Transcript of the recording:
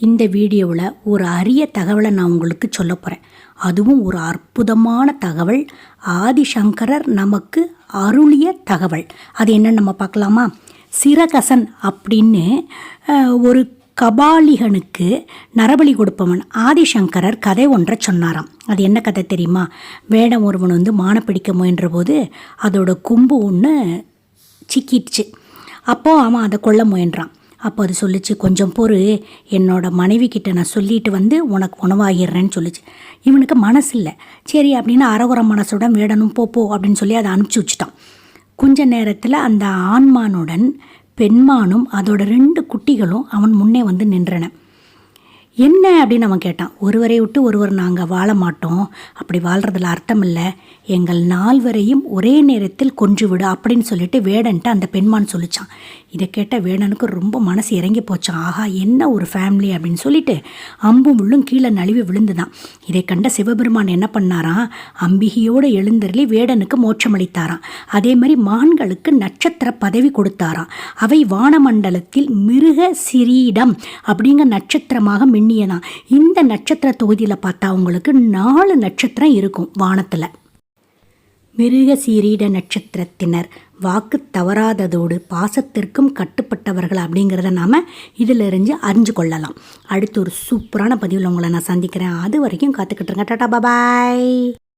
இந்த வீடியோவில் ஒரு அரிய தகவலை நான் உங்களுக்கு சொல்ல போகிறேன் அதுவும் ஒரு அற்புதமான தகவல். ஆதிசங்கரர் நமக்கு அருளிய தகவல். அது என்ன நம்ம பார்க்கலாமா? சிரகசன் அப்படின்னு ஒரு கபாலிகனுக்கு நரபலி கொடுப்பவன் ஆதிசங்கரர் கதை ஒன்றை சொன்னாராம். அது என்ன கதை தெரியுமா? வேடம் ஒருவன் வந்து மான பிடிக்க முயன்ற போது அதோட கொம்பு ஒன்று சிக்கிடுச்சு. அப்போது அவன் அதை கொல்ல முயன்றான். அப்போ அது சொல்லிச்சு கொஞ்சம் பொறு என்னோட மனைவி கிட்ட நான் சொல்லிட்டு வந்து உனக்கு உணவாகிடுறேன்னு சொல்லிச்சு. இவனுக்கு மனசு இல்லை சரி அப்படின்னு அறகுற மனசுடன் வேடணும் போப்போ போ அப்படின்னு சொல்லி அதை அனுப்பிச்சி வச்சுட்டான். கொஞ்ச நேரத்தில் அந்த ஆண்மானுடன் பெண்மானும் அதோட ரெண்டு குட்டிகளும் அவன் முன்னே வந்து நின்றன. என்ன அப்படின்னு அவன் கேட்டான். ஒருவரை விட்டு ஒருவர் நாங்கள் வாழ மாட்டோம். அப்படி வாழ்கிறதுல அர்த்தம் இல்லை எங்கள் நால்வரையும் ஒரே நேரத்தில் கொன்று விடு அப்படின்னு சொல்லிட்டு வேடன்ட்டு அந்த பெண்மான் சொல்லிச்சான். இதை கேட்ட வேடனுக்கு ரொம்ப மனசு இறங்கி போச்சான் ஆஹா என்ன ஒரு ஃபேமிலி அப்படின்னு சொல்லிட்டு அம்பும் உள்ளும் கீழே நழுவி விழுந்துதான். இதை கண்ட சிவபெருமான் என்ன பண்ணாராம்? அம்பிகையோடு எழுந்தருளி வேடனுக்கு மோட்சமளித்தாராம். அதே மாதிரி மான்களுக்கு நட்சத்திர பதவி கொடுத்தாராம். அவை வானமண்டலத்தில் மிருக சிரீடம் அப்படிங்கிற நட்சத்திரமாக எண்ணியனா? இந்த நட்சத்திர தொகுதியில் பார்த்தா உங்களுக்கு நாலு நட்சத்திரம் இருக்கும் வானத்தில். மிருக சீரீட நட்சத்திரத்தினர் வாக்கு தவறாததோடு பாசத்திற்கும் கட்டுப்பட்டவர்கள் அப்படிங்கிறத நாம் இதிலிருந்து அறிஞ்சு கொள்ளலாம். அடுத்து ஒரு சூப்பரான பதிவில் உங்களை நான் சந்திக்கிறேன். அது வரைக்கும் காத்துக்கிட்டுருங்க டாடா பாய்